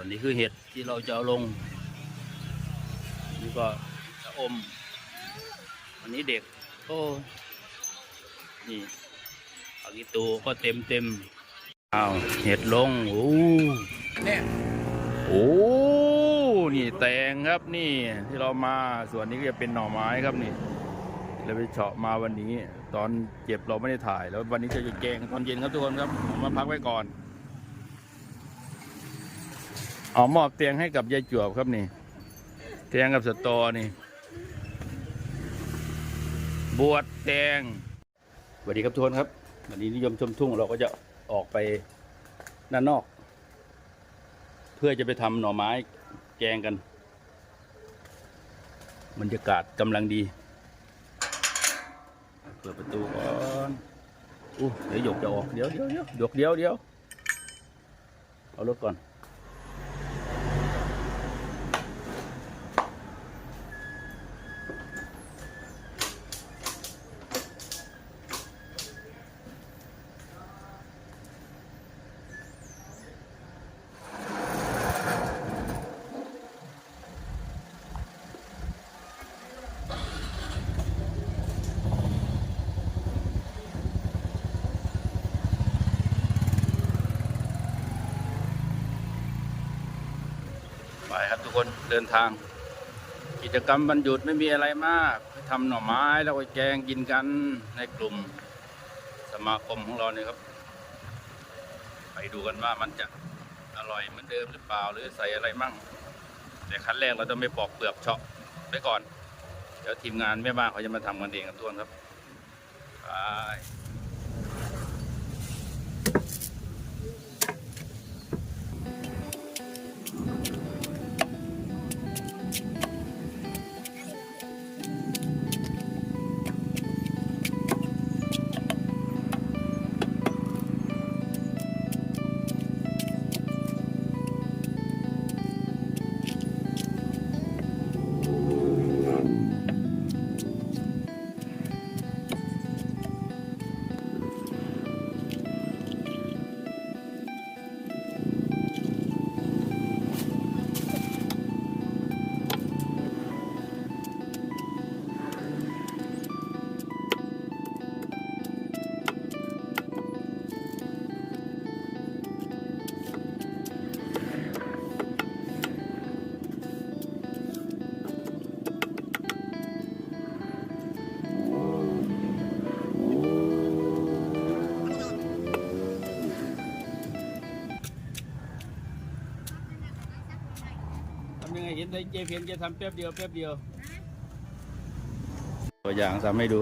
วนนี้คือเห็ดที่เราจะเอาลง นี่ก็ชะอมวันนี้เด็กโอ้นี่อากิตูก็เต็มเต็มอ้าวเห็ดลงโอ้เนี่ยโอ้นี่แตงครับนี่ที่เรามาส่วนนี้ก็จะเป็นหน่อไม้ครับนี่เราไปเฉาะมาวันนี้ ตอนเจ็บเราไม่ได้ถ่ายแล้ววันนี้จะจะแกงตอนเย็นครับทุกคนครับมาพักไว้ก่อน เอามอบเตียงให้กับยายจวบครับนี่ เตียงกับสตอนี่ บวชแตงสวัสดีครับทุกคนครับ วันนี้นิยมชมทุ่งเราก็จะออกไปด้านนอก เพื่อจะไปทำหน่อไม้แกงกันบรรยากาศกำลังดี เปิดประตูก่อนอู้เดี๋ยวหยกจะออก เดี๋ยวเดี๋ยวเดี๋ยวหยกเดี๋ยวเดี๋ยวเอารถก่อน ไปครับทุกคนเดินทาง กิจกรรมบรรยุดไม่มีอะไรมากทำหน่อไม้แล้วก็แกงกินกันในกลุ่มสมาคมของเราเนี่ยครับ ไปดูกันว่ามันจะอร่อยเหมือนเดิมหรือเปล่าหรือใส่อะไรมั่ง แต่ขั้นแรกเราต้องไม่ปอกเปลือกเฉาะไปก่อน เดี๋ยวทีมงานแม่บ้านเขาจะมาทำกันเองครับทุกคนครับไปำยังไงเห็นได้เจเพียนจะทำแป๊บเดียวแป๊บเดียว ตัวอย่างทำให้ดู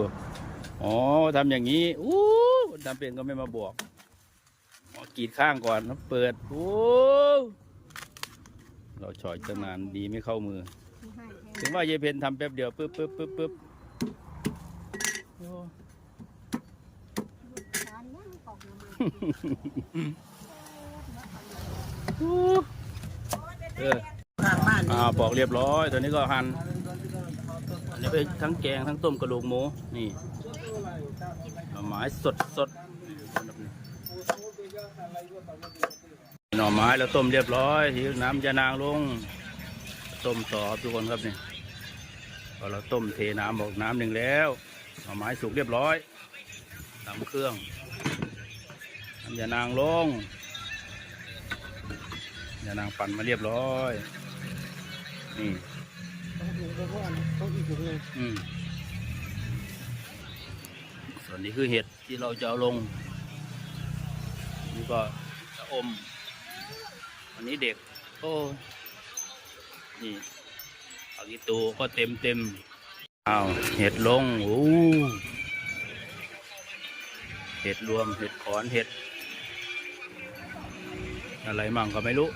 อ๋อทำอย่างนี้ อู้คนทำเป็นก็ไม่มาบอกอ๋อกรีดข้างก่อนแล้วเปิด โอ้ เราฉอยตั้งนานดีไม่เข้ามือ ถึงว่าเยเพนทำแป๊บเดียวปึ๊บปึ๊บปึ๊บปึ๊บโอ้เออข้างบ้าน อ่าปอกเรียบร้อยตอนนี้ก็หั่นอันนี้ไปทั้งแกงทั้งต้มกระดูกหมูนี่หน่อไม้สดสดหน่อไม้เราต้มเรียบร้อยทีน้ำยานางลง ต้มต่อทุกคนครับนี่พอเราต้มเทน้ำบอกน้ำหนึ่งแล้วหน่อไม้สุกเรียบร้อยตำเครื่องน้ำยานางลงยานางปั่นมาเรียบร้อย นี่อืมส่วนนี้คือเห็ดที่เราจะเอาลง นี่ก็ชะอมวันนี้เด็กโอ้นี่อากิตูก็เต็มเต็มอ้าวเห็ดลงโอ้เห็ดรวมเห็ดขอนเห็ด อะไรมั่งก็ไม่รู้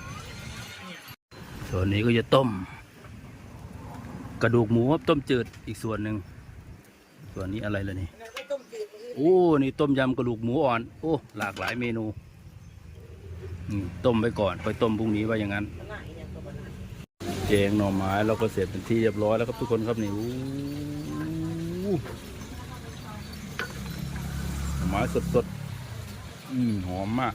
ส่วนนี้ก็จะต้ม กระดูกหมูครับต้มจืดอีกส่วนหนึ่งส่วนนี้อะไรล่ะนี่โอ้นี่ต้มยำกระดูกหมูอ่อน โอ้หลากหลายเมนูต้มไปก่อนไปต้มพรุ่งนี้ว่าอย่างนั้นแกงหน่อไม้เราก็เสร็จเป็นที่เรียบร้อยแล้วครับทุกคนครับนี่อู้หน่อไม้สดๆอืมหอมมาก